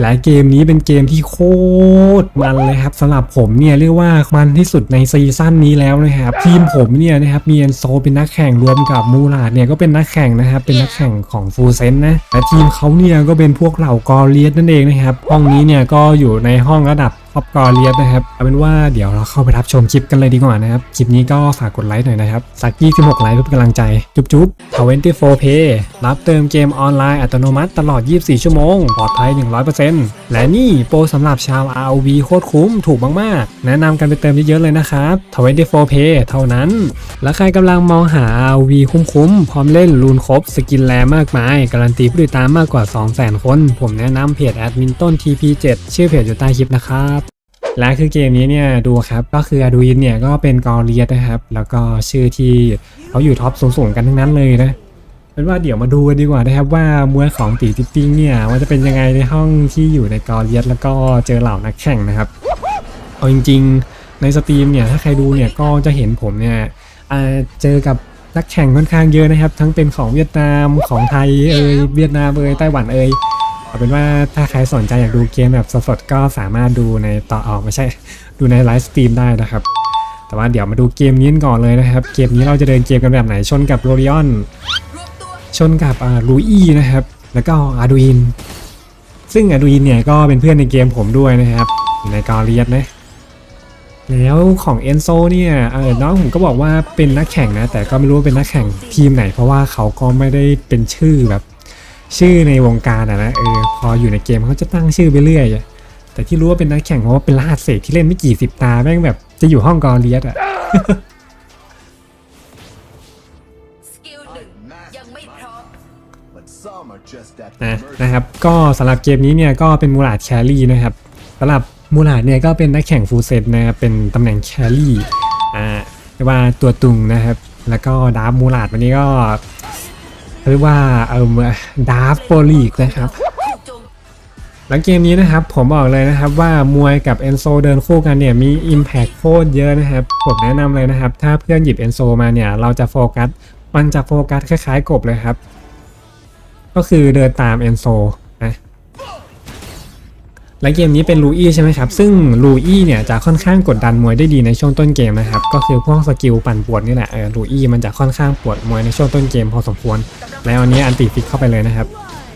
และเกมนี้เป็นเกมที่โคตรมันเลยครับสำหรับผมเนี่ยเรียกว่ามันที่สุดในซีซั่นนี้แล้วนะครับทีมผมเนี่ยนะครับมีเอนโซเป็นนักแข่งรวมกับมูราดเนี่ยก็เป็นนักแข่งนะครับเป็นนักแข่งของฟูเซนนะและทีมเขาเนี่ยก็เป็นพวกเหล่ากอเลียสนั่นเองนะครับห้องนี้เนี่ยก็อยู่ในห้องระดับ ท็อปกอเลียสนะครับเอาเป็นว่าเดี๋ยวเราเข้าไปรับชมคลิปกันเลยดีกว่านะครับ คลิปนี้ก็ฝากกดไลค์หน่อยนะครับ สัก26ไลค์เพื่อเป็นกำลังใจ จุ๊บจุ๊บ24 Pay รับเติมเกมออนไลน์อัตโนมัติตลอด 24 ชั่วโมง ปลอดภัย 100%และนี่โปรสำหรับชาว ROV โคตรคุ้มถูกมากๆ แนะนำกันไปเติมเยอะๆเลยนะครับ24 Pay เท่านั้น และใครกำลังมองหา ROV คุ้มๆ พร้อมเล่นรูนครบ สกินแรมากมาย การันตีผู้ติดตามมากกว่า 200,000 คน ผมแนะนำเพจแอดมินต้น TP7 ชื่อเพจอยู่ใต้คลิปนะครับ และคือเกมนี้เนี่ยดูครับก็คืออดูอินเนี่ยก็เป็นกอเลียสนะครับ แล้วก็ชื่อที่เขาอยู่ท็อปสูงๆกันทั้งนั้นเลยนะเป็นว่าเดี๋ยวมาดูกันดีกว่านะครับว่ามวยของตีติ๊กติ้งเนี่ยว่าจะเป็นยังไงในห้องที่อยู่ในกอเลียสแล้วก็เจอเหล่านักแข่งนะครับเอาจริงๆในสตรีมเนี่ยถ้าใครดูเนี่ยก็จะเห็นผมเนี่ยอ่าเจอกับนักแข่งค่อนข้างเยอะนะครับ ทั้งเป็นของเวียดนามของไทยเอ่ยเวียดนามเอ่ยไต้หวันเอ่ย เอาเป็นว่าถ้าใครสนใจอยากดูเกมแบบสดๆก็สามารถดูในต่อออกไม่ใช่ ดูในไลฟ์สตรีมได้นะครับ แต่ว่าเดี๋ยวมาดูเกมนี้ก่อนเลยนะครับ เกมนี้เราจะเดินเกมกันแบบไหนชนกับโรริออนชนกับอ่าลูอี้นะครับ แล้วก็อาดูอิน ซึ่งอาดูอินเนี่ยก็เป็นเพื่อนในเกมผมด้วยนะครับอยู่ในกาเลียสนะแล้วของเอนโซเนี่ยเออน้องผมก็บอกว่าเป็นนักแข่งนะ แต่ก็ไม่รู้ว่าเป็นนักแข่งทีมไหน เพราะว่าเขาก็ไม่ได้เป็นชื่อแบบ ชื่อในวงการอะนะเออพออยู่ในเกมเขาจะตั้งชื่อไปเรื่อยอะแต่ที่รู้ว่าเป็นนักแข่งเพราะว่าเป็นรหัสเศษที่เล่นไม่กี่สิบตาแม่งแบบจะอยู่ห้องกอเลียสอะสกิลหนึ่งยังไม่พร้อม But some are just at นะ the mercy นะครับก็สำหรับเกมนี้เนี่ยก็เป็นมูลาดแครี่นะครับสำหรับมูลาดเนี่ยก็เป็นนักแข่งฟูลเซตนะครับเป็นตำแหน่งแครี่อ่าเรียกว่าตัวตุงนะครับ แล้วก็ดาร์ฟมูลาดวันนี้ก็ เรียกว่าเออดาร์ฟโปลีกนะครับหลังเกมนี้นะครับผมบอกเลยนะครับว่ามวยกับเอนโซเดินคู่กันเนี่ยมี Impact โคตรเยอะนะครับ ผมแนะนำเลยนะครับ ถ้าเพื่อนหยิบเอนโซมาเนี่ยเราจะโฟกัส มันจะโฟกัสคล้ายๆกบเลยครับ ก็คือเดินตามเอนโซ และเกมนี้เป็นลูอี้ใช่ไหมครับ ซึ่งลูอี้เนี่ยจะค่อนข้างกดดันมวยได้ดีในช่วงต้นเกมนะครับ ก็คือพวกสกิลปั่นปวดนี่แหละเออลูอี้มันจะค่อนข้างปวดมวยในช่วงต้นเกมพอสมควร แล้วอันนี้อันติฟิกเข้าไปเลยนะครับ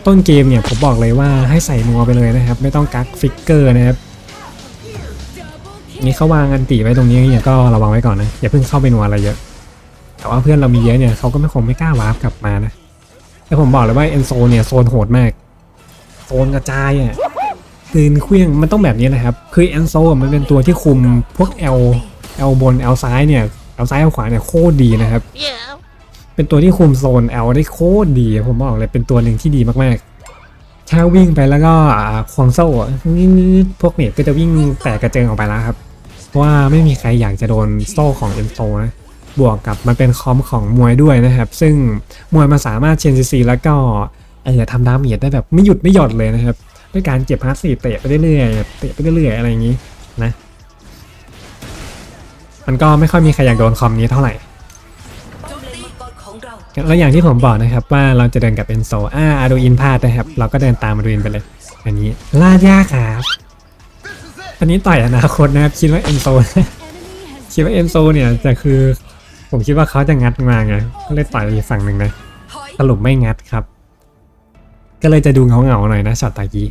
ต้นเกมเนี่ยผมบอกเลยว่าให้ใส่นัวไปเลยนะครับ ไม่ต้องกักฟิกเกอร์นะครับ นี่เขาวางอันติไว้ตรงนี้เนี่ยก็ระวังไว้ก่อนนะ อย่าเพิ่งเข้าไปนัวอะไรเยอะ แต่ว่าเพื่อนเรามีเยอะเนี่ยเขาก็ไม่คงไม่กล้าวาร์ปกลับมานะ แต่ผมบอกเลยว่าเอนโซเนี่ยโซนโหดมาก โซนกระจายอะ ปืนเครื่องมันต้องแบบนี้นะครับ คือเอนโซมันเป็นตัวที่คุมพวก L L บน L ซ้ายเนี่ย L ซ้าย L ขวาเนี่ยโคตรดีนะครับ เป็นตัวที่คุมโซน L ได้โคตรดี ผมบอกเลยเป็นตัวหนึ่งที่ดีมากๆ ถ้าวิ่งไปแล้วก็อ่าควงโซ่อะนี่พวกเมดก็จะวิ่งแตกกระเจิงออกไปแล้วครับว่าไม่มีใครอยากจะโดนโซ่ของเอนโซนะบวกกับมันเป็นคอมของมวยด้วยนะครับ ซึ่งมวยมันสามารถเชนซีซีแล้วก็เออทำดาเมจได้แบบไม่หยุดไม่หย่อนเลยนะครับ ด้วยการเจ็บพาร์ทสซีฟเตะไปเรื่อยๆเตะไปเรื่อยๆอะไรอย่างนี้นะ มันก็ไม่ค่อยมีใครอยากโดนคอมนี้เท่าไหร่แล้วอย่างที่ผมบอกนะครับว่าเราจะเดินกับเอนโซอ่าอาดูอินพลาดนะครับ เราก็เดินตามอาดูอินไปเลย อันนี้ลาดยากครับอันนี้ต่อยอนาคตนะครับคิดว่าเอนโซคิดว่าเอนโซเนี่ยจะคือผมคิดว่าเขาจะงัดมาไงก็เลยต่อยอีกฝั่งหนึ่งนะถอยสรุปไม่งัดครับ ก็เลยจะดูเงาเงาๆหน่อยนะช็อตตะกี้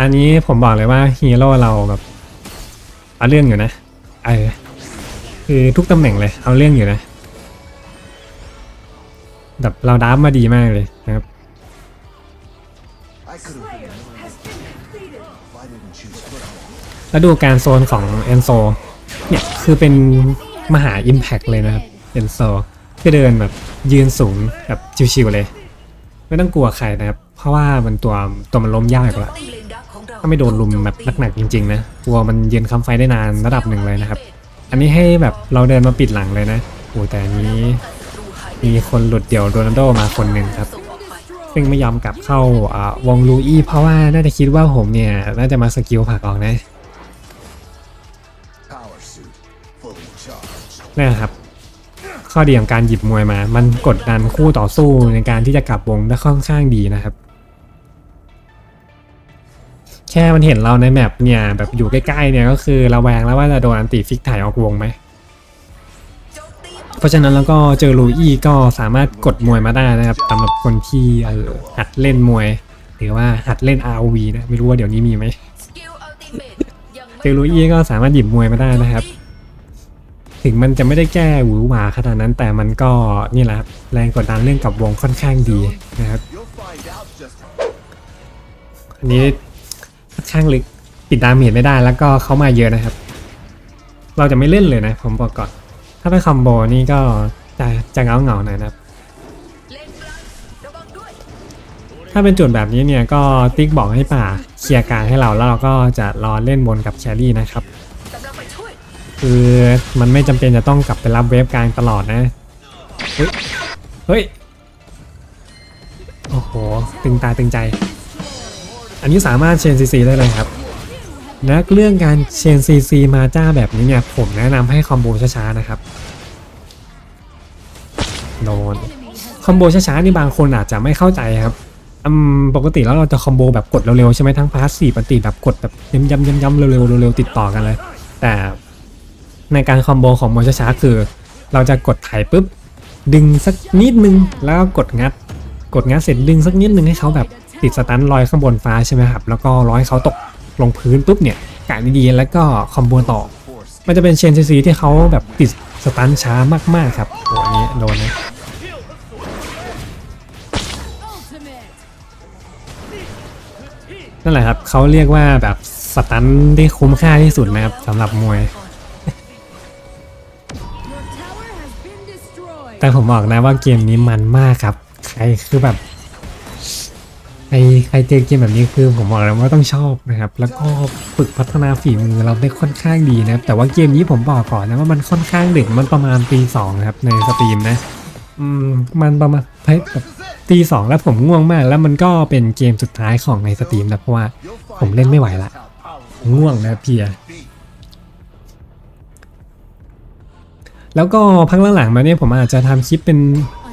อันนี้ผมบอกเลยว่าฮีโร่เราแบบเอาเรื่องอยู่นะเออคือทุกตำแหน่งเลยเอาเรื่องอยู่นะแบบเราดับมาดีมากเลยนะครับ แล้วดูการโซนของเอนโซเนี่ยคือเป็นมหาอิมแพ t เลยนะครับเอนโซคือเดินแบบยืนสูงแบบชิวๆเลย ไม่ต้องกลัวใครนะครับ เพราะว่ามันตัวตัวมันล้มยากกว่า ถ้าไม่โดนลุมแบบหนักๆจริงๆนะกลัวมันยืนคำไฟได้นานระดับหนึ่งเลยนะครับ อันนี้ให้แบบเราเดินมาปิดหลังเลยนะโอ้แต่อันนี้มีคนหลุดเดี่ยวโรนัลโดมาคนหนึ่งครับส่งออกไปซึ่งไม่ยอมกลับเข้าวงลูอี้เพราะว่าน่าจะคิดว่าผมเนี่ยน่าจะมาสกิลผักออกนะนี่นะครับข้อดีของการหยิบมวยมา มันกดดันคู่ต่อสู้ในการที่จะกลับวงได้ค่อนข้างดีนะครับ แค่มันเห็นเราในแมปเนี่ยแบบอยู่ใกล้ๆเนี่ยก็คือระแวงแล้วว่าจะโดนอันติฟิกถ่ายออกวงไหม เพราะฉะนั้นแล้วก็เจอลูอี้ก็สามารถกดมวยมาได้นะครับสำหรับคนที่เออหัดเล่นมวย หรือว่าหัดเล่น ROV นะไม่รู้ว่าเดี๋ยวนี้มีไหมเจอลูอี้ก็สามารถหยิบมวยมาได้นะครับ ถึงมันจะไม่ได้แก้หวือหวาขนาดนั้นแต่มันก็นี่แหละแรงกดดันเรื่องกับวงค่อนข้างดีนะครับอันนี้ ข้างลึกปิดดาเมจไม่ได้แล้วก็เขามาเยอะนะครับ เราจะไม่เล่นเลยนะผมบอกก่อน ถ้าเป็นคอมโบนี่ก็จะจะเงาเงาๆหน่อยนะครับ ถ้าเป็นจุดแบบนี้เนี่ยก็ติ๊กบอกให้ป่าเคลียร์การให้เราแล้วเราก็จะรอเล่นบนกับแครี่นะครับ คือมันไม่จำเป็นจะต้องกลับไปรับเวฟกลางตลอดนะ เฮ้ย เฮ้ย โอ้โห ตึงตาตึงใจ อันนี้สามารถเชนซีซีได้เลยครับและเรื่องการเชนซีซีมาจ้าแบบนี้เนี่ยผมแนะนำให้คอมโบช้าๆนะครับโดนคอมโบช้าๆนี่บางคนอาจจะไม่เข้าใจครับปกติแล้วเราจะคอมโบแบบกดเร็วๆใช่ไหมทั้งพาสซีฟปฏิแบบกดแบบย้ำๆๆเร็วๆเร็วๆติดต่อกันเลย แต่ในการคอมโบของโมช้าๆคือ เราจะกดไถปุ๊บดึงสักนิดนึงแล้วก็กดงัด กดงัดเสร็จดึงสักนิดนึงให้เขาแบบ ติดสตันลอยข้างบนฟ้าใช่ไหมครับ แล้วก็ร้อยเขาตกลงพื้นปุ๊บเนี่ยกะดีๆแล้วก็คอมโบต่อ มันจะเป็นเชนซีซีที่เขาแบบติดสตันช้ามากๆครับโอ้อันนี้โดนนะนั่นแหละครับเขาเรียกว่าแบบสตันที่คุ้มค่าที่สุดนะครับสำหรับมวย แต่ผมบอกนะว่าเกมนี้มันมากครับ ใครคือแบบ ใครใครเจอเกมแบบนี้คือผมบอกเลยว่าต้องชอบนะครับ แล้วก็ฝึกพัฒนาฝีมือเราได้ค่อนข้างดีนะครับแต่ว่าเกมนี้ผมบอกก่อนนะว่ามันค่อนข้างดึกมันประมาณตีสองครับในสตรีมนะ อืมมันประมาณแบบตีสองแล้วผมง่วงมาก แล้วมันก็เป็นเกมสุดท้ายของในสตรีมนะเพราะว่าผมเล่นไม่ไหวละง่วงนะเพียแล้วก็พักหลังๆมาเนี่ยผมอาจจะทำคลิปเป็น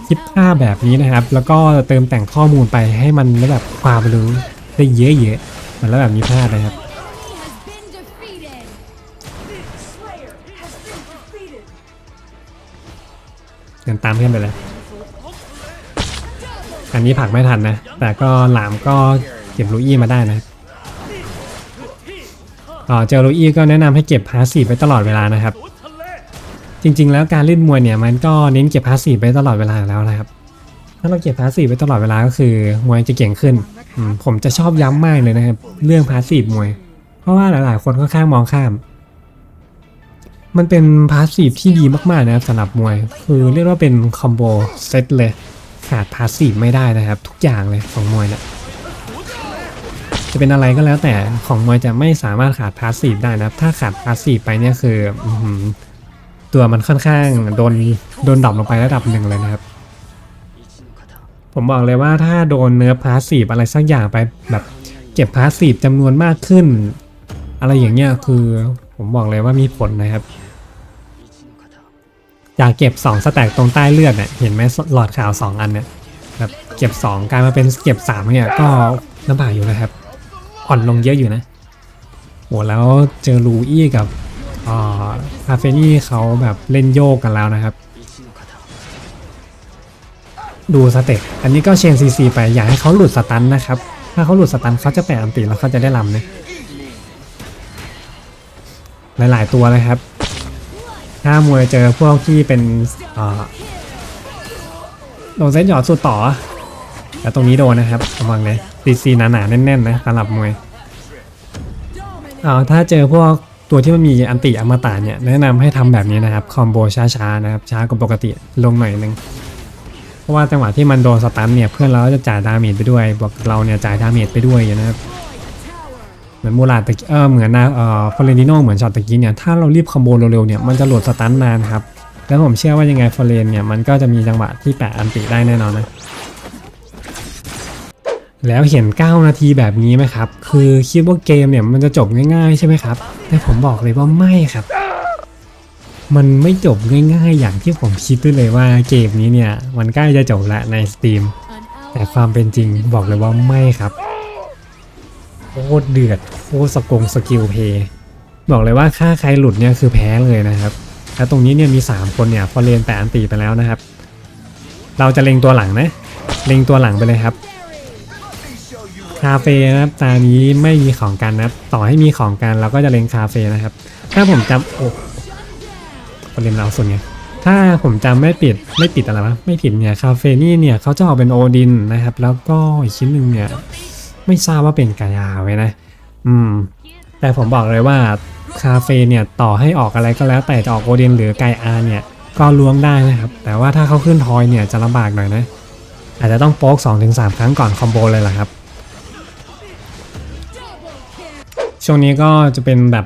คลิปภาพแบบนี้นะครับ แล้วก็เติมแต่งข้อมูลไปให้มันได้แบบความรู้ได้เยอะๆเหมือนแล้วแบบมีภาพนะครับเดินตามขึ้นไปเลย อันนี้ผักไม่ทันนะ แต่ก็หลามก็เก็บลูอี้มาได้นะอ๋อเจอลูอี้ก็แนะนำให้เก็บพาสซีไว้ตลอดเวลานะครับ จริง ๆ แล้วการเล่นมวยเนี่ยมันก็เน้นเก็บพาสซีฟไว้ตลอดเวลาแล้วนะครับ ถ้าเราเก็บพาสซีฟไว้ตลอดเวลาก็คือมวยจะเก่งขึ้น ผมจะชอบย้ำมากเลยนะครับ เรื่องพาสซีฟมวย เพราะว่าหลาย ๆ คนค่อนข้างมองข้าม มันเป็นพาสซีฟที่ดีมากๆนะครับสำหรับมวย คือเรียกว่าเป็นคอมโบเซตเลยขาดพาสซีฟไม่ได้นะครับ ทุกอย่างเลยของมวยเนี่ยจะเป็นอะไรก็แล้วแต่ของมวยจะไม่สามารถขาดพาสซีฟได้นะครับ ถ้าขาดพาสซีฟไปเนี่ยคืออ ตัวมันค่อนข้างโดนโดนดรอปลงไประดับหนึ่งเลยนะครับ ผมบอกเลยว่าถ้าโดนเนื้อพาสซีฟอะไรสักอย่างไปแบบเก็บพาสซีฟจำนวนมากขึ้น อะไรอย่างเงี้ยคือผมบอกเลยว่ามีผลนะครับอยากเก็บ2สแต็กตรงใต้เลือดเนี่ยเห็นไหมหลอดขาว 2 อันเนี่ยแบบเก็บ 2กลายมาเป็นเก็บ3เนี่ยก็ลำบากอยู่นะครับ อ่อนลงเยอะอยู่นะโหแล้วเจอลูอี้กับ อาคาเฟนี่เขาแบบเล่นโยกกันแล้วนะครับ ดูสเต็ปอันนี้ก็เชนซีซีไปอยากให้เขาหลุดสตันนะครับ ถ้าเขาหลุดสตันเขาจะแปะอันติแล้วเขาจะได้ลำนะหลาย ๆ ตัวเลยครับ ถ้ามวยเจอพวกที่เป็นโดนเซตหยอดสุดต่อแล้วตรงนี้โดนนะครับระวังเลยซีซีหนาๆแน่น ๆ นะสำหรับมวยอ่าถ้าเจอพวก ตัวที่มันมีอันติอมตะเนี่ยแนะนำให้ทำแบบนี้นะครับคอมโบช้าๆนะครับช้ากว่าปกติลงหน่อยนึงเพราะว่าจังหวะที่มันโดนสตันเนี่ยเพื่อนเราจะจ่ายดาเมจไปด้วยบวกเราเนี่ยจ่ายดาเมจไปด้วยนะครับเหมือนมูราตะกี้เออเหมือนนะเอ่อฟอเรนติโนเหมือนช็อตตะกี้เนี่ยถ้าเรารีบคอมโบเร็วๆเนี่ยมันจะโหลดสตันนานครับแล้วผมเชื่อว่ายังไงฟอเรนเนี่ยมันก็จะมีจังหวะที่แปะอันติได้แน่นอนนะ แล้วเห็น 9 นาทีแบบนี้ไหมครับ คือคิดว่าเกมเนี่ยมันจะจบง่ายๆใช่ไหมครับ แต่ผมบอกเลยว่าไม่ครับ มันไม่จบง่ายๆ อย่างที่ผมคิดด้วยเลยว่าเกมนี้เนี่ย มันใกล้จะจบล้วในสตรีมแต่ความเป็นจริงบอกเลยว่าไม่ครับโคตรเดือดโคตรสกงสกิลเพย์บอกเลยว่าค่าใครหลุดเนี่ยคือแพ้เลยนะครับแล้วตรงนี้เนี่ยมี 3 คนเนี่ยพอเลนแต่อันตีไปแล้วนะครับ เราจะเล็งตัวหลังนะ เล็งตัวหลังไปเลยครับ คาเฟ่นะครับตานี้ไม่มีของกันนะต่อให้มีของกันเราก็จะเล็งคาเฟ่นะครับ ถ้าผมจำโอ้ประเด็นเราส่วนไงถ้าผมจำไม่ปิดไม่ปิดอะไรวะไม่ผิดเนี่ยคาเฟ่นี่เนี่ยเขาจะออกเป็นโอดินนะครับ แล้วก็อีกชิ้นหนึ่งเนี่ยไม่ทราบว่าเป็นกายาไว้นะ อืม แต่ผมบอกเลยว่าคาเฟ่เนี่ยต่อให้ออกอะไรก็แล้ว แต่จะออกโอดินหรือไกอาเนี่ยก็ล้วงได้นะครับ แต่ว่าถ้าเขาขึ้นทอยเนี่ยจะลำบากหน่อยนะ อาจจะต้องโป๊ก2-3 ครั้งก่อนคอมโบเลยล่ะครับ ช่วงนี้ก็จะเป็นแบบ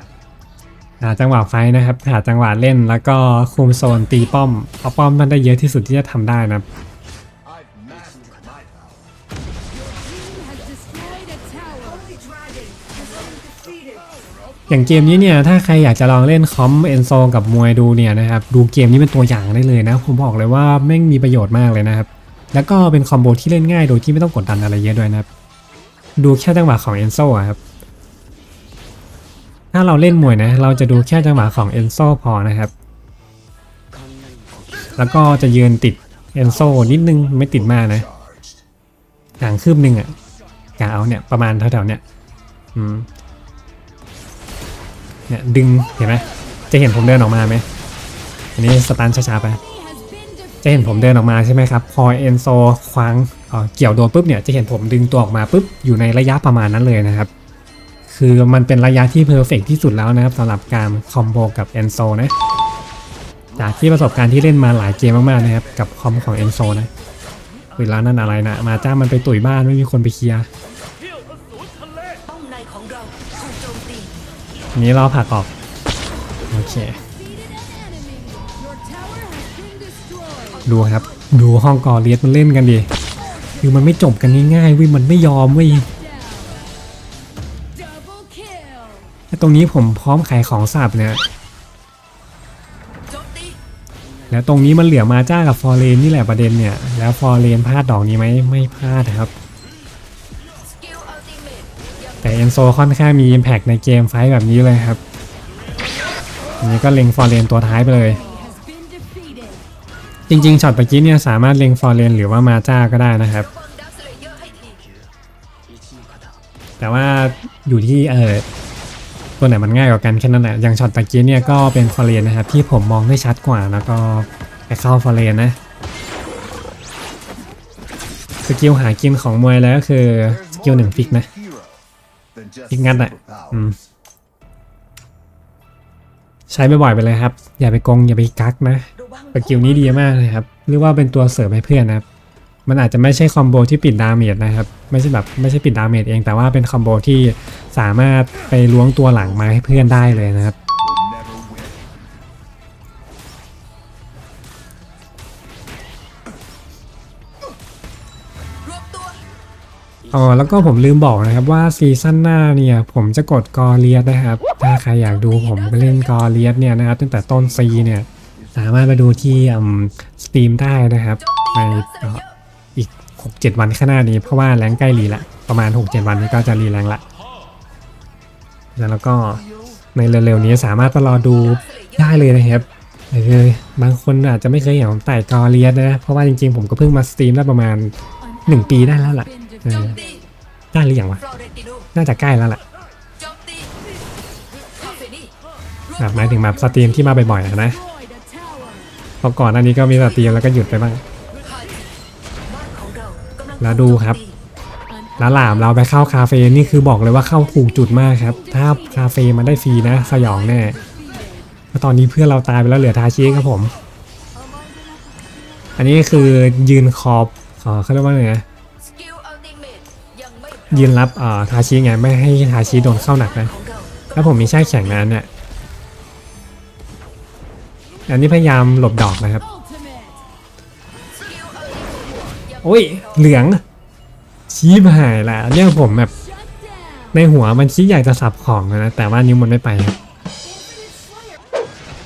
หาจังหวะไฟนะครับ หาจังหวะเล่นแล้วก็คุมโซนตีป้อม เอาป้อมมันได้เยอะที่สุดที่จะทำได้นะครับอย่างเกมนี้เนี่ยถ้าใครอยากจะลองเล่นคอมเอนโซกับมวยดูเนี่ยนะครับดูเกมนี้เป็นตัวอย่างได้เลยนะ ผมบอกเลยว่าแม่งมีประโยชน์มากเลยนะครับ แล้วก็เป็นคอมโบที่เล่นง่ายโดยที่ไม่ต้องกดดันอะไรเยอะด้วยนะครับ ดูแค่จังหวะของเอนโซะครับ ถ้าเราเล่นมวยนะ เราจะดูแค่จังหวะของเอนโซพอนะครับ แล้วก็จะยืนติดเอนโซนิดนึงไม่ติดมากนะห่างคืบหนึ่งอะกะเอาเนี่ยประมาณแถวๆเนี่ยอืมเนี่ยดึงเห็นไหมจะเห็นผมเดินออกมาไหมอันนี้สตันช้าๆไป จะเห็นผมเดินออกมาใช่ไหมครับ พอเอนโซคว้างเออเกี่ยวโดนปุ๊บเนี่ยจะเห็นผมดึงตัวออกมาปุ๊บอยู่ในระยะประมาณนั้นเลยนะครับ คือมันเป็นระยะที่เพอร์เฟกที่สุดแล้วนะครับสำหรับการคอมโบกับเอนโซนะ จากที่ประสบการณ์ที่เล่นมาหลายเกมมากๆนะครับ กับคอมของเอนโซนะเวลานั่นอะไรนะมาจ้ามันไปตุ๋ยบ้านไม่มีคนไปเคลียร์นี้เราผักออก โอเค ดูครับ ดูห้องกอเลียสมันเล่นกันดิคือมันไม่จบกันง่ายๆว้ยมันไม่ยอมว้ ตรงนี้ผมพร้อมขายของสับเนี่ยแล้วตรงนี้มันเหลือมาจ้ากับฟอร์เรนนี่แหละประเด็นเนี่ย แล้วฟอร์เรนพลาดดอกนี้ไหมไม่พลาดครับ แต่เอนโซค่อนข้างมี Impact ในเกมไฟแบบนี้เลยครับอันนี้ก็เล็งฟอร์เรนตัวท้ายไปเลย จริงๆช็อตเมื่อกี้เนี่ยสามารถเล็งฟอร์เรนหรือว่ามาจ้าก็ได้นะครับ แต่ว่าอยู่ที่เออ ตัวไหนมันง่ายกว่ากันแค่นั้นแหละ อย่างช็อตตะกี้เนี่ยก็เป็นฟอร์เรนนะครับที่ผมมองได้ชัดกว่าแล้วก็ไปเข้าฟอร์เรนนะ สกิลหากินของมวยแล้วก็คือสกิลหนึ่งฟิกนะฟิกงัดอะ superpowers. อืมใช้บ่อยๆไปเลยครับ อย่าไปกงอย่าไปกักนะสกิลนี้ดีมากเลยครับเรียกว่าเป็นตัวเสริมให้เพื่อนนะครับ มันอาจจะไม่ใช่คอมโบที่ปิดดาเมจนะครับ ไม่ใช่แบบไม่ใช่ปิดดาเมจเองแต่ว่าเป็นคอมโบที่สามารถไปล้วงตัวหลังมาให้เพื่อนได้เลยนะครับอ๋อแล้วก็ผมลืมบอกนะครับว่าซีซั่นหน้าเนี่ยผมจะกดกอเลียสนะครับ ถ้าใครอยากดูผมเล่นกอเลียสเนี่ยนะครับตั้งแต่ต้นซีเนี่ยสามารถมาดูที่สตรีมได้นะครับใน 6-7 วันข้างหน้านี้เพราะว่าแรงใกล้รีละประมาณ 6-7 วันนี้ก็จะรีแรงละแล้วก็ในเร็วๆนี้สามารถรอดูได้เลยนะครับเออบางคนอาจจะไม่เคยเห็นผมไต่กอเลียสนะเพราะว่าจริงๆผมก็เพิ่งมาสตรีมได้ประมาณ An Nửa tí đã ally là has lại. been Ừ. โจม defeated. ตีได้หรือยังวะน่าจะใกล้แล้วแหละโจมตีคาเฟนี่รวบแบบหมายถึงแบบสตรีมที่มาบ่อยๆนะเพราะก่อนหน้านี้ก็มีสตรีมแล้วก็หยุดไปบ้าง แล้วดูครับแล้วหลามเราไปเข้าคาเฟ่นี่คือบอกเลยว่าเข้าถูกจุดมากครับ ถ้าคาเฟ่มันได้ฟรีนะ สยองแน่ตอนนี้เพื่อนเราตายไปแล้วเหลือทาชิครับผม อันนี้คือยืนขอบเขาเรียกว่าไงยืนรับเอ่อทาชิไงไม่ให้ทาชิโดนเข้าหนักนะแล้วผมมีแช่แข็งนั้นเนี่ยอันนี้พยายามหลบดอกนะครับ โอ้ย เหลือง ชี้หายละเนี่ยผมแบบ ในหัวมันคิดอยากจะสับของนะ แต่ว่านิ้วมันไม่ไปครับ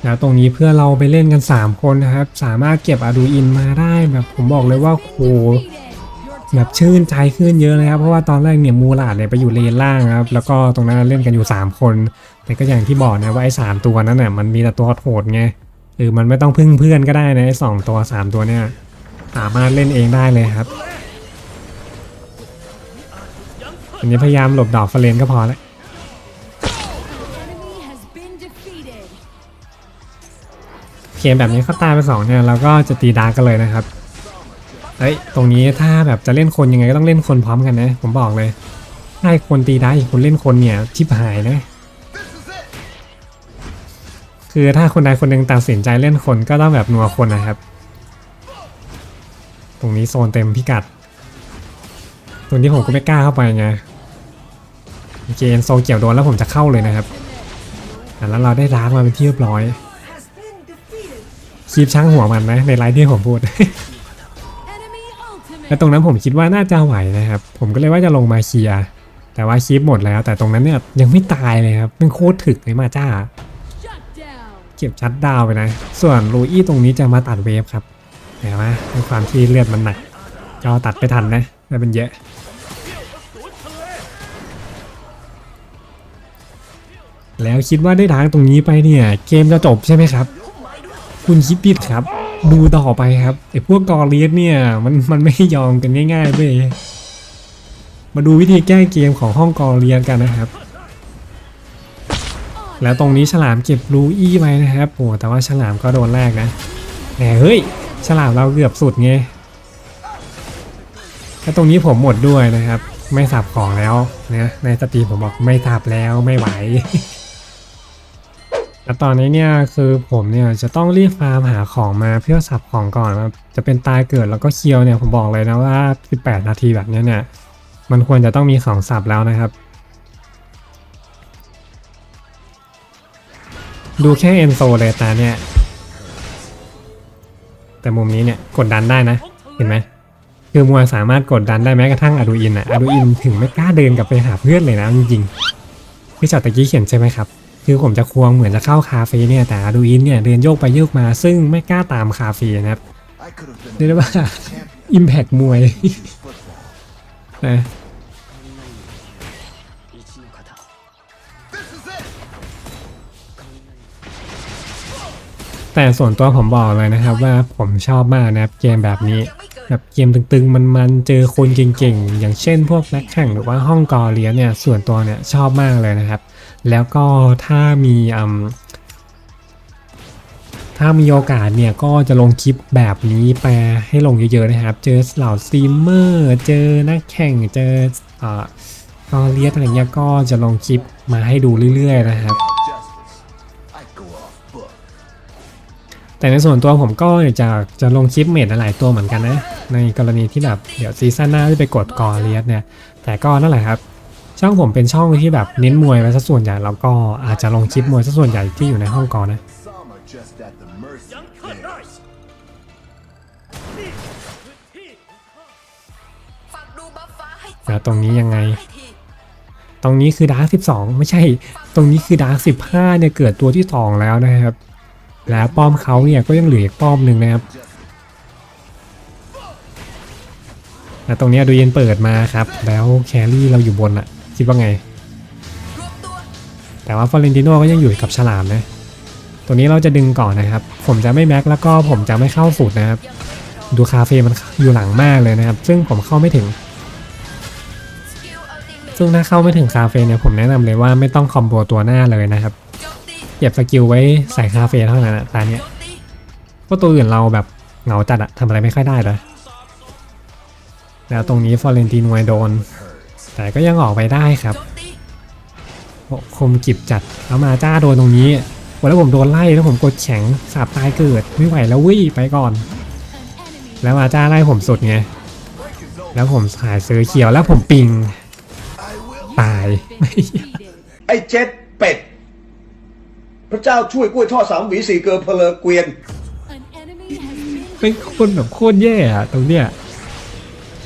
แล้วตรงนี้เพื่อเราไปเล่นกัน 3 คนนะครับ สามารถเก็บอาดูอินมาได้แบบผมบอกเลยว่าโหแบบชื่นใจขึ้นเยอะเลยครับ เพราะว่าตอนแรกเนี่ยมูลาดเนี่ยไปอยู่เลนล่างครับ แล้วก็ตรงนั้นเล่นกันอยู่ 3 คน แต่ก็อย่างที่บอกนะว่าไอ้สามตัวนั้นน่ะมันมีแต่ตัวโหดไงหรือมันไม่ต้องพึ่งเพื่อนก็ได้นะไอ้สองตัวสามตัวเนี่ย สามารถเล่นเองได้เลยครับอันนี้พยายามหลบดอกฟาเลนก็พอแล้วเกมแบบนี้เขาตายไปสองเนี่ยเราก็จะตีดาร์กกันเลยนะครับเฮ้ยตรงนี้ถ้าแบบจะเล่นคนยังไงก็ต้องเล่นคนพร้อมกันนะ ผมบอกเลยถ้าคนตีดาร์กอีกคนเล่นคนเนี่ยชิบหายนะคือถ้าคนใดคนหนึ่งตัดสินใจเล่นคนก็ต้องแบบนัวคนนะครับ รงนี้โซนเต็มพิกัด ตรงนี้ผมก็ไม่กล้าเข้าไปไงโอเคโซเกี่ยวโดนแล้วผมจะเข้าเลยนะครับอะแล้วเราได้ดาร์กมาเป็นที่เรียบร้อยคีบช่างหัวมันนะในไลฟ์ที่ผมพูด Enemy และ ultimate. ตรงนั้นผมคิดว่าน่าจะไหวนะครับ ผมก็เลยว่าจะลงมาเคลียร์แต่ว่าคีบหมดแล้ว แต่ตรงนั้นเนี่ยยังไม่ตายเลยครับเป็นโคตรถึกเลยมาจ้า Shut down. เก็บชัดดาวน์ไปนะ ส่วนลูอี้ตรงนี้จะมาตัดเวฟครับ แต่ว่าด้วยความที่เลือดมันหนักก็ตัดไปทันนะได้เป็นเยอะแล้วคิดว่าได้ทางตรงนี้ไปเนี่ย เกมจะจบใช่ไหมครับ คุณคิดผิดครับ ดูต่อไปครับไอ้พวกกอเลียสเนี่ยมันมันไม่ยอมกันง่ายๆเว้ยมาดูวิธีแก้เกมของห้องกอเลียสกันนะครับ แล้วตรงนี้ฉลามเก็บลูอี้ไปนะครับโอ้แต่ว่าฉลามก็โดนแรกนะแหมเฮ้ย ฉลามเราเกือบสุดไงแล้วตรงนี้ผมหมดด้วยนะครับ ไม่สับของแล้วนะในสตรีมผมบอกไม่สับแล้วไม่ไหวแล้วตอนนี้เนี่ยคือผมเนี่ยจะต้องรีบฟาร์มหาของมาเพื่อสับของก่อนจะเป็นตายเกิดแล้วก็เคียวเนี่ยผมบอกเลยนะว่า 18 นาทีแบบนี้เนี่ยมันควรจะต้องมีของสับแล้วนะครับ ดูแค่เอนโซเลยตาเนี่ย แต่มุมนี้เนี่ยกดดันได้นะ เห็นไหมคือมวยสามารถกดดันได้แม้กระทั่งอดูอินอะอดูอินถึงไม่กล้าเดินกลับไปหาเพื่อนเลยนะจริงๆพี่จอดตะกี้เขียนใช่ไหมครับคือผมจะควงเหมือนจะเข้าคาเฟ่เนี่ยแต่อดูอินเนี่ยเดินโยกไปโยกมา ซึ่งไม่กล้าตามคาเฟ่นะครับเรียกได้ว่าอิมแพกมวยนะ แต่ส่วนตัวผมบอกเลยนะครับว่าผมชอบมากนะครับเกมแบบนี้แบบเกมตึงๆ มันๆ เจอคนเก่งๆ อย่างเช่นพวกนักแข่งหรือว่าห้องกอเลียเนี่ยส่วนตัวเนี่ยชอบมากเลยนะครับ แล้วก็ถ้ามีอืมถ้ามีโอกาสเนี่ยก็จะลงคลิปแบบนี้ไปให้ลงเยอะๆนะครับ เจอเหล่าสตรีเมอร์ เจอนักแข่งเจอเอ่อกอเลียอะไรเงี้ยก็จะลงคลิปมาให้ดูเรื่อยๆนะครับ แต่ในส่วนตัวผมก็อยากจะจะลงคลิปเมดหลายตัวเหมือนกันนะ ในกรณีที่แบบเดี๋ยวซีซั่นหน้าจะไปกดกอเลียสเนี่ย แต่ก็นั่นแหละครับ ช่องผมเป็นช่องที่แบบเน้นมวยไว้ซะส่วนใหญ่แล้วก็อาจจะลงคลิปมวยซะส่วนใหญ่ที่อยู่ในห้องกอนะแล้วตรงนี้ยังไง ตรงนี้คือดาร์ก12ไม่ใช่ ตรงนี้คือดาร์ก15เนี่ยเกิดตัวที่2แล้วนะครับ แล้วป้อมเขาเนี่ยก็ยังเหลืออีกป้อมหนึ่งนะครับแล้วตรงนี้ดูเย็นเปิดมาครับแล้วแครี่เราอยู่บนอะคิดว่าไง แต่ว่าฟลอเรนติโนก็ยังอยู่กับฉลามนะตัวนี้เราจะดึงก่อนนะครับ ผมจะไม่แม็กแล้วก็ผมจะไม่เข้าสุดนะครับ ดูคาเฟ่มันอยู่หลังมากเลยนะครับ ซึ่งผมเข้าไม่ถึง ซึ่งถ้าเข้าไม่ถึงคาเฟ่เนี่ยผมแนะนำเลยว่าไม่ต้องคอมโบตัวหน้าเลยนะครับ เก็บสกิลไว้ใส่คาเฟ่เท่านั้นอะตาเนี้ยเพราะตัวอื่นเราแบบเหงาจัดอะทำอะไรไม่ค่อยได้เลยแล้วตรงนี้ฟอร์เรนติโนโดน แต่ก็ยังออกไปได้ครับโจมตีโอ้คมกิบจัดแล้วมาจ้าโดนตรงนี้โอ้แล้วผมโดนไล่แล้วผมกดแข็งสาบตายเกิดไม่ไหวแล้ววิ่ไปก่อน แล้วมาจ้าไล่ผมสุดไงแล้วผมขายซื้อเขียวแล้วผมปิง ตายไอ้เจ็ดเป็ด ระเจ้าช่วยกล้วยทอดสามหวีสี่เกลือเพลอเกวียน เป็นคนแบบโคตรแย่อะตรงเนี้ย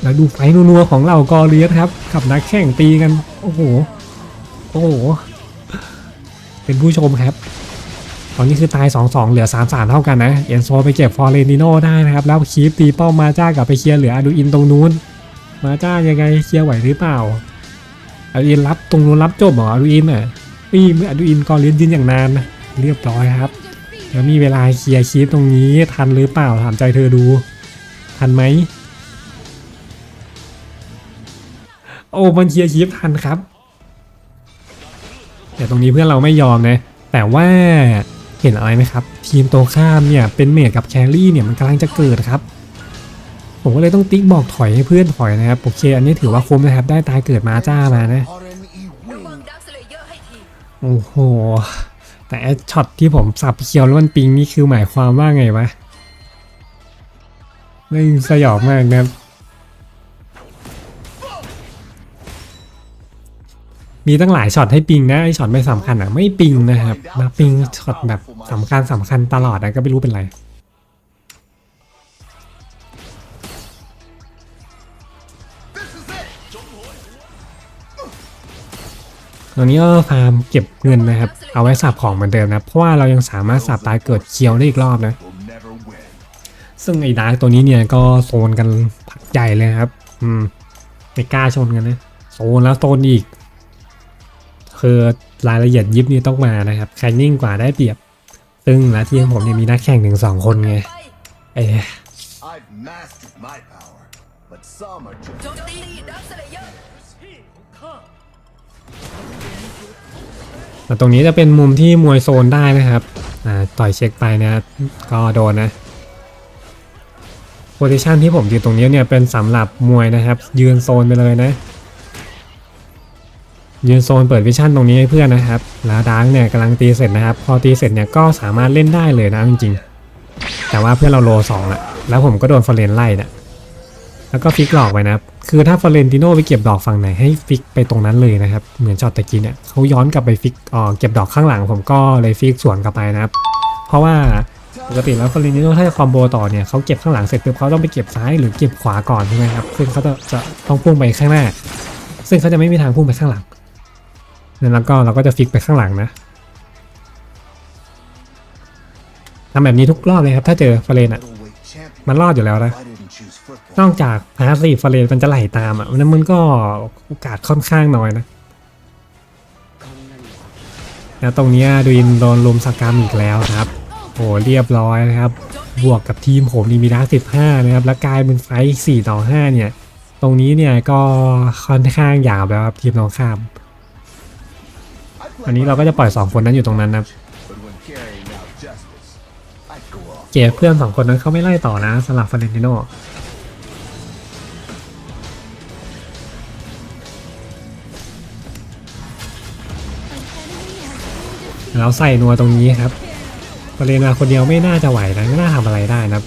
แล้วดูไฟนัวๆของเรากอเลียสครับกับนักแข่งตีกัน โอ้โห โอ้โห เป็นผู้ชมครับ ตอนนี้คือตาย 2-2 เหลือ 3-3 เท่ากันนะ เอ็นโซไปเก็บฟอร์เรนิโนได้นะครับ แล้วคีฟตีเป้ามาจ้ากลับไปเคลียร์เหลืออาดูอินตรงนู้น มาจ้ายังไงเคลียร์ไหวหรือเปล่าอาดูอินรับตรงนู้นรับจบเหรออาดูอินอะปีมืออาดูอินกอเลียนยืนอย่างนานนะ เรียบร้อยครับแล้วมีเวลาเคลียร์คีฟตรงนี้ทันหรือเปล่าถามใจเธอดู ทันไหมโอ้มันเคลียร์คีฟทันครับ แต่ตรงนี้เพื่อนเราไม่ยอมนะ แต่ว่าเห็นอะไรไหมครับ ทีมตรงข้ามเนี่ยเป็นเมดกับแครี่เนี่ยมันกำลังจะเกิดครับ ผมก็เลยต้องติ๊กบอกถอยให้เพื่อนถอยนะครับโอเค อันนี้ถือว่าคุ้มนะครับ ได้ตายเกิดมาจ้ามานะ RME ระวัง win. ดักสเลเยอร์ให้ทีโอ้โห แต่ช็อตที่ผมสับเคียวแล้วมันปิงนี่คือหมายความว่าไงวะไม่สยองมากนะมีตั้งหลายช็อตให้ปิงนะไอช็อตไม่สำคัญอะ ไม่ปิงนะครับมาปิงช็อตแบบสำคัญสำคัญตลอดนะก็ไม่รู้เป็นไร ตอนนี้ก็ฟาร์มเก็บเงินนะครับ เอาไว้สับของเหมือนเดิมนะ เพราะว่าเรายังสามารถสับตายเกิดเคียวได้อีกรอบนะ Will never win. ซึ่งไอ้ดาร์กตัวนี้เนี่ยก็โซนกันพักใหญ่เลยครับ อืมไม่กล้าชนกันนะ โซนแล้วโซนอีก คือรายละเอียดยิบนี่ต้องมานะครับ ใครนิ่งกว่าได้เปรียบ ซึ่งและทีมผมเนี่ยมีนักแข่งถึงสองคนไงไปเอ้ย I've mastered my power, but some are just โจมตีดั ต่ตรงนี้จะเป็นมุมที่มวยโซนได้นะครับอ่าต่อยเช็คไปนะก็โดนนะโพซิชันที่ผมยืนตรงนี้เนี่ยเป็นสำหรับมวยนะครับ ยืนโซนไปเลยนะ ยืนโซนเปิดวิชั่นตรงนี้ให้เพื่อนนะครับแล้วดาร์กเนี่ยกำลังตีเสร็จนะครับ พอตีเสร็จเนี่ยก็สามารถเล่นได้เลยนะจริงๆแต่ว่าเพื่อนเราโลสองละแล้วผมก็โดนฟอร์เรนไล่นะ แล้วก็ฟิกหลอกไปนะครับ คือถ้าฟอร์เรนติโนไปเก็บดอกฝั่งไหนให้ฟิกไปตรงนั้นเลยนะครับ เหมือนช็อตตะกี้เนี่ยเขาย้อนกลับไปฟิกอ๋อเก็บดอกข้างหลัง ผมก็เลยฟิกสวนกลับไปนะครับ เพราะว่าปกติแล้วฟอร์เรนติโนถ้าจะคอมโบต่อเนี่ยเขาเก็บข้างหลังเสร็จปุ๊บเขาต้องไปเก็บซ้ายหรือเก็บขวาก่อนใช่ไหมครับ ซึ่งเขาจะจะต้องพุ่งไปข้างหน้า ซึ่งเขาจะไม่มีทางพุ่งไปข้างหลังแล้วก็เราก็จะฟิกไปข้างหลังนะทำแบบนี้ทุกรอบเลยครับ ถ้าเจอฟอร์เรนอะ มันรอดอยู่แล้วนะ นอกจากพาสซีฟฟอร์เรนมันจะไหลตามอะนั้นมันก็โอกาสค่อนข้างน้อยนะแล้วตรงนี้ดูอินโดนลมสกรรมอีกแล้วครับโอ้เรียบร้อยนะครับบวกกับทีมผมนี่มีดาร์สิบห้านะครับแล้วกลายเป็นไฟสี่ต่อห้าเนี่ย ตรงนี้เนี่ยก็ค่อนข้างหยาบแล้วครับทีมตรงข้าม I play วันนี้เราก็จะปล่อยสองคนนั้นอยู่ตรงนั้นนะครับเกมเพื่อนสองคนนั้นเขาไม่ไล่ต่อนะสำหรับฟาเรนติโน เราใส่นัวตรงนี้ครับฟาเรนมาคนเดียวไม่น่าจะไหวนะไม่น่าทำอะไรได้นะครับ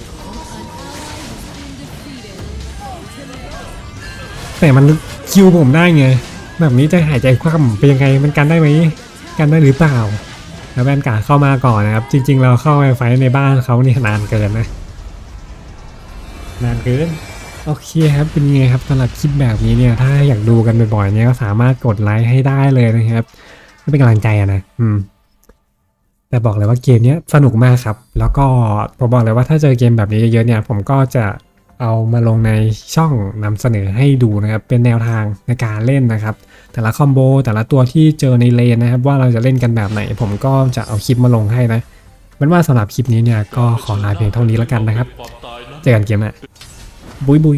แต่มันคิวผมได้ไงแบบนี้จะหายใจคว่ำเป็นยังไงมันกันได้ไหมกันได้หรือเปล่า แล้วแวนการเข้ามาก่อนนะครับ จริง ๆ เราเข้าไปไฟในบ้านเขาเนี่ยนานเกินนะนานเกินโอเคครับเป็นไงครับสำหรับคลิปแบบนี้เนี่ย ถ้าอยากดูกันบ่อยๆเนี่ยก็สามารถกดไลค์ให้ได้เลยนะครับไม่เป็นกำลังใจอะนะ อืม แต่บอกเลยว่าเกมนี้สนุกมากครับ แล้วก็ผมบอกเลยว่าถ้าเจอเกมแบบนี้เยอะๆเนี่ย ผมก็จะเอามาลงในช่องนำเสนอให้ดูนะครับ เป็นแนวทางในการเล่นนะครับ แต่ละคอมโบแต่ละตัวที่เจอในเลนนะครับ ว่าเราจะเล่นกันแบบไหน ผมก็จะเอาคลิปมาลงให้นะเป็นว่าสำหรับคลิปนี้เนี่ยก็ขอลาเพียงเท่านี้แล้วกันนะครับ เจอกันเกมหน้าบุยบุย